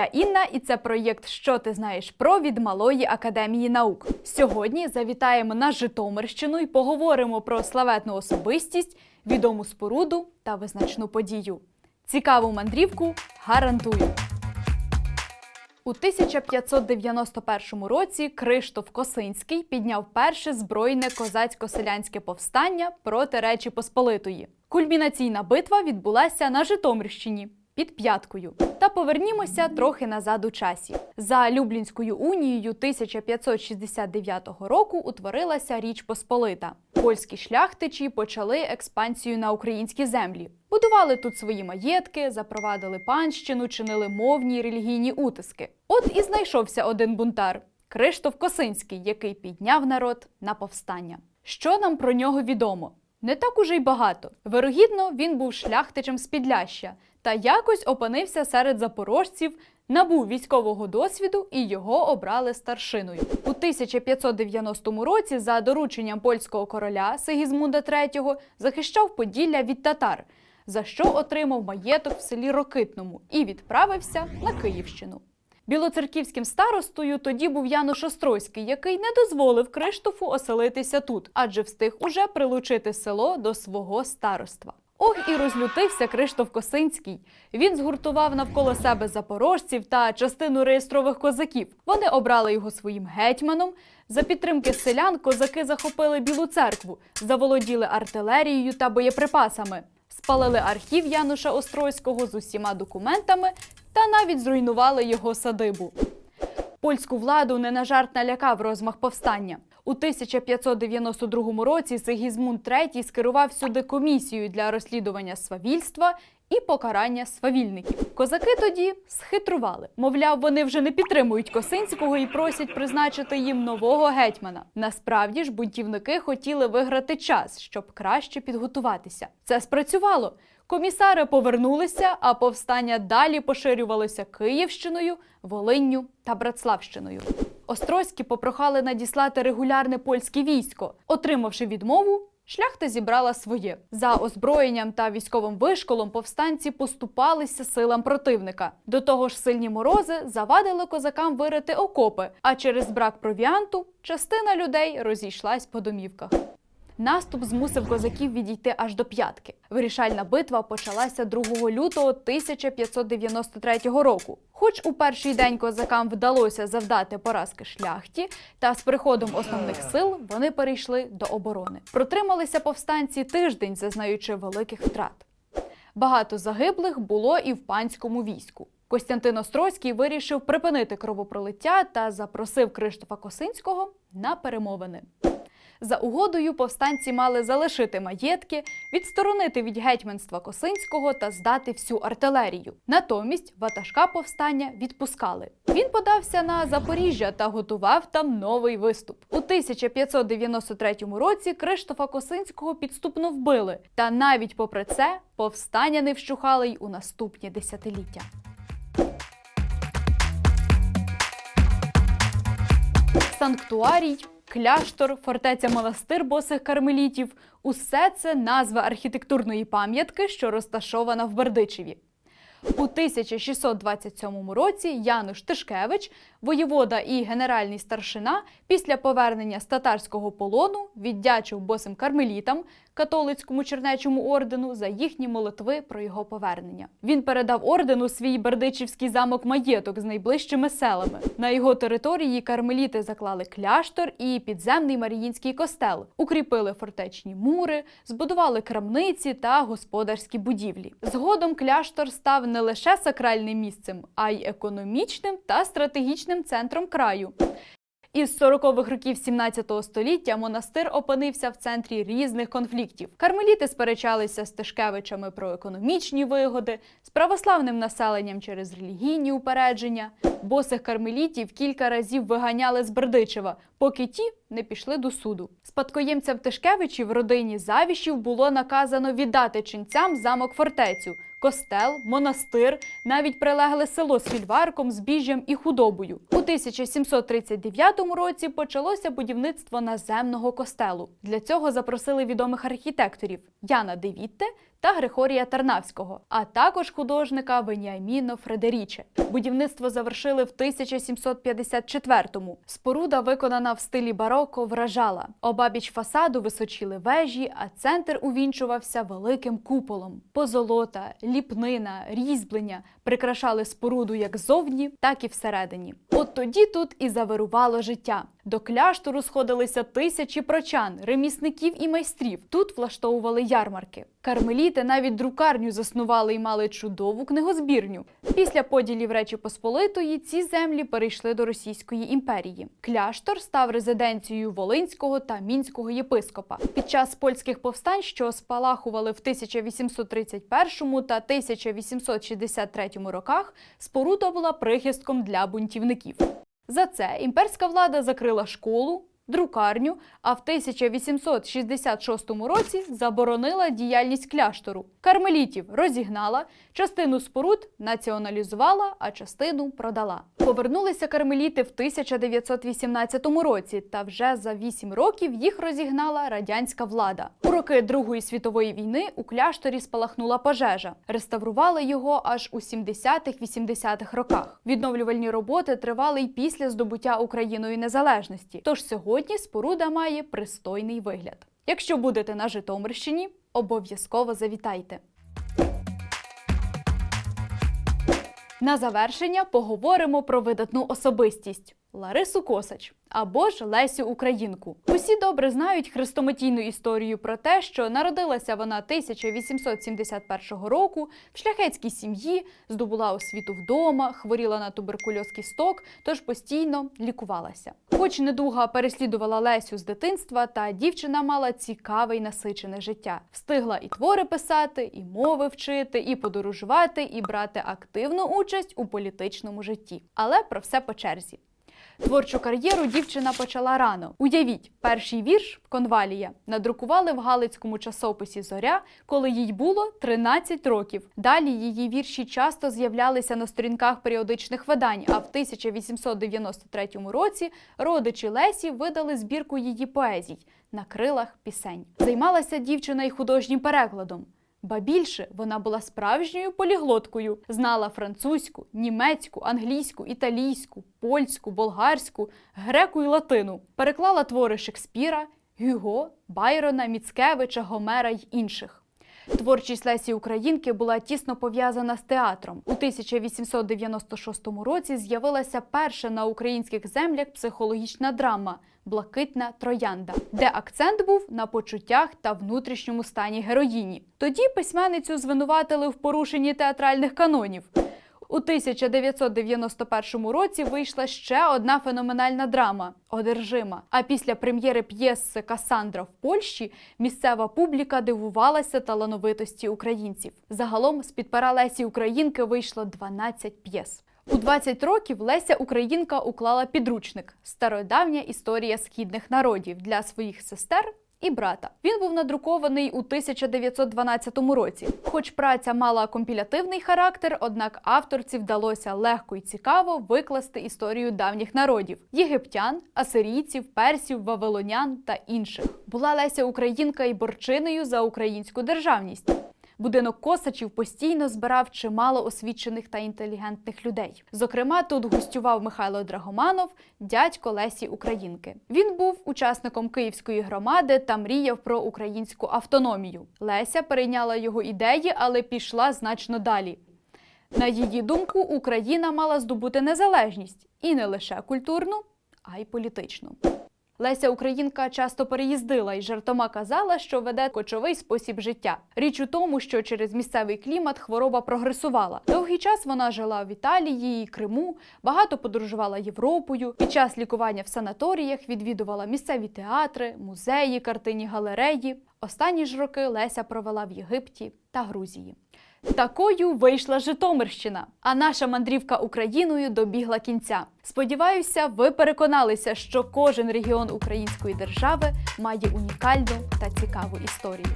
Я Інна, і це проєкт Що ти знаєш про від Малої академії наук. Сьогодні завітаємо на Житомирщину і поговоримо про славетну особистість, відому споруду та визначну подію. Цікаву мандрівку гарантую. У 1591 році Криштоф Косинський підняв перше збройне козацько-селянське повстання проти Речі Посполитої. Кульмінаційна битва відбулася на Житомирщині під п'яткою. Та повернімося трохи назад у часі. За Люблінською унією 1569 року утворилася Річ Посполита. Польські шляхтичі почали експансію на українські землі. Будували тут свої маєтки, запровадили панщину, чинили мовні й релігійні утиски. От і знайшовся один бунтар Криштоф Косинський, який підняв народ на повстання. Що нам про нього відомо? Не так уже й багато. Вирогідно, він був шляхтичем з Підляща та якось опинився серед запорожців, набув військового досвіду і його обрали старшиною. У 1590 році, за дорученням польського короля Сигізмунда III, захищав Поділля від татар, за що отримав маєток в селі Рокитному і відправився на Київщину. Білоцерківським старостою тоді був Януш Острозький, який не дозволив Криштофу оселитися тут, адже встиг уже прилучити село до свого староства. Ох, і розлютився Криштоф Косинський. Він згуртував навколо себе запорожців та частину реєстрових козаків. Вони обрали його своїм гетьманом. За підтримки селян козаки захопили Білу церкву, заволоділи артилерією та боєприпасами, спалили архів Януша Острозького з усіма документами та навіть зруйнували його садибу. Польську владу не на жарт налякав розмах повстання. У 1592 році Сигізмунд III скерував сюди комісію для розслідування свавільства і покарання свавільників. Козаки тоді схитрували. Мовляв, вони вже не підтримують Косинського і просять призначити їм нового гетьмана. Насправді ж бунтівники хотіли виграти час, щоб краще підготуватися. Це спрацювало. Комісари повернулися, а повстання далі поширювалося Київщиною, Волинню та Братславщиною. Острозькі попрохали надіслати регулярне польське військо. Отримавши відмову, шляхта зібрала своє. За озброєнням та військовим вишколом повстанці поступалися силам противника. До того ж, сильні морози завадили козакам вирити окопи, а через брак провіанту частина людей розійшлась по домівках. Наступ змусив козаків відійти аж до п'ятки. Вирішальна битва почалася 2 лютого 1593 року. Хоч у перший день козакам вдалося завдати поразки шляхті, та з приходом основних сил вони перейшли до оборони. Протрималися повстанці тиждень, зазнаючи великих втрат. Багато загиблих було і в панському війську. Костянтин Острозький вирішив припинити кровопролиття та запросив Криштофа Косинського на перемовини. За угодою повстанці мали залишити маєтки, відсторонити від гетьманства Косинського та здати всю артилерію. Натомість ватажка повстання відпускали. Він подався на Запоріжжя та готував там новий виступ. У 1593 році Криштофа Косинського підступно вбили. Та навіть попри це повстання не вщухали й у наступні десятиліття. Санктуарій, кляштор, фортеця монастир босих кармелітів усе це назва архітектурної пам'ятки, що розташована в Бердичеві. У 1627 році Януш Тишкевич, воєвода і генеральний старшина, після повернення з татарського полону віддячив босим кармелітам, католицькому чернечому ордену, за їхні молитви про його повернення. Він передав ордену свій бердичівський замок маєток з найближчими селами. На його території кармеліти заклали кляштор і підземний Маріїнський костел, укріпили фортечні мури, збудували крамниці та господарські будівлі. Згодом кляштор став не лише сакральним місцем, а й економічним та стратегічним центром краю. Із 40-х років 17 століття монастир опинився в центрі різних конфліктів. Кармеліти сперечалися з Тишкевичами про економічні вигоди, з православним населенням через релігійні упередження. Босих кармелітів кілька разів виганяли з Бердичева, поки ті не пішли до суду. Спадкоємцям Тишкевичів родині Завішів було наказано віддати ченцям замок фортецю. Костел, монастир, навіть прилегле село з фільварком, збіжжям і худобою. У 1739 році почалося будівництво наземного костелу. Для цього запросили відомих архітекторів Яна Девітте та Григорія Тарнавського, а також художника Веніаміно Фредеріче. Будівництво завершили в 1754-му. Споруда, виконана в стилі бароко, вражала. Обабіч фасаду височіли вежі, а центр увінчувався великим куполом. Позолота, ліпнина, різьблення прикрашали споруду як зовні, так і всередині. От тоді тут і завирувало життя. До кляштору сходилися тисячі прочан, ремісників і майстрів. Тут влаштовували ярмарки. Кармеліти навіть друкарню заснували і мали чудову книгозбірню. Після поділів Речі Посполитої ці землі перейшли до Російської імперії. Кляштор став резиденцією Волинського та Мінського єпископа. Під час польських повстань, що спалахували в 1831 та 1863 роках, споруда була прихистком для бунтівників. За це імперська влада закрила школу, друкарню, а в 1866 році заборонила діяльність кляштору. Кармелітів розігнала, частину споруд націоналізувала, а частину продала. Повернулися кармеліти в 1918 році, та вже за 8 років їх розігнала радянська влада. У роки Другої світової війни у кляшторі спалахнула пожежа. Реставрували його аж у 70-80-х роках. Відновлювальні роботи тривали й після здобуття Україною незалежності. Тож сьогодні споруда має пристойний вигляд. Якщо будете на Житомирщині, обов'язково завітайте. На завершення поговоримо про видатну особистість Ларису Косач або ж Лесю Українку. Усі добре знають хрестоматійну історію про те, що народилася вона 1871 року в шляхетській сім'ї, здобула освіту вдома, хворіла на туберкульоз кісток, тож постійно лікувалася. Хоч недуга переслідувала Лесю з дитинства, та дівчина мала цікаве й насичене життя. Встигла і твори писати, і мови вчити, і подорожувати, і брати активну участь у політичному житті. Але про все по черзі. Творчу кар'єру дівчина почала рано. Уявіть, перший вірш Конвалія надрукували в Галицькому часописі Зоря, коли їй було 13 років. Далі її вірші часто з'являлися на сторінках періодичних видань. А в 1893 році родичі Лесі видали збірку її поезій на крилах пісень. Займалася дівчина й художнім перекладом. Ба більше вона була справжньою поліглоткою, знала французьку, німецьку, англійську, італійську, польську, болгарську, греку і латину. Переклала твори Шекспіра, Гюго, Байрона, Міцкевича, Гомера й інших. Творчість Лесі Українки була тісно пов'язана з театром. У 1896 році з'явилася перша на українських землях психологічна драма Блакитна троянда, де акцент був на почуттях та внутрішньому стані героїні. Тоді письменницю звинуватили в порушенні театральних канонів. У 1991 році вийшла ще одна феноменальна драма Одержима. А після прем'єри п'єси Касандра в Польщі місцева публіка дивувалася талановитості українців. Загалом з під пера Лесі Українки вийшло 12 п'єс. У 20 років Леся Українка уклала підручник Стародавня історія східних народів для своїх сестер і брата. Він був надрукований у 1912 році. Хоч праця мала компілятивний характер, однак авторці вдалося легко і цікаво викласти історію давніх народів єгиптян, асирійців, персів, вавилонян та інших. Була Леся Українка і борчиною за українську державність. Будинок Косачів постійно збирав чимало освічених та інтелігентних людей. Зокрема, тут гостював Михайло Драгоманов, дядько Лесі Українки. Він був учасником київської громади та мріяв про українську автономію. Леся перейняла його ідеї, але пішла значно далі. На її думку, Україна мала здобути незалежність і не лише культурну, а й політичну. Леся Українка часто переїздила і жартома казала, що веде кочовий спосіб життя. Річ у тому, що через місцевий клімат хвороба прогресувала. Довгий час вона жила в Італії і Криму, багато подорожувала Європою. Під час лікування в санаторіях відвідувала місцеві театри, музеї, картині галереї. Останні ж роки Леся провела в Єгипті та Грузії. Такою вийшла Житомирщина, а наша мандрівка Україною добігла кінця. Сподіваюся, ви переконалися, що кожен регіон української держави має унікальну та цікаву історію.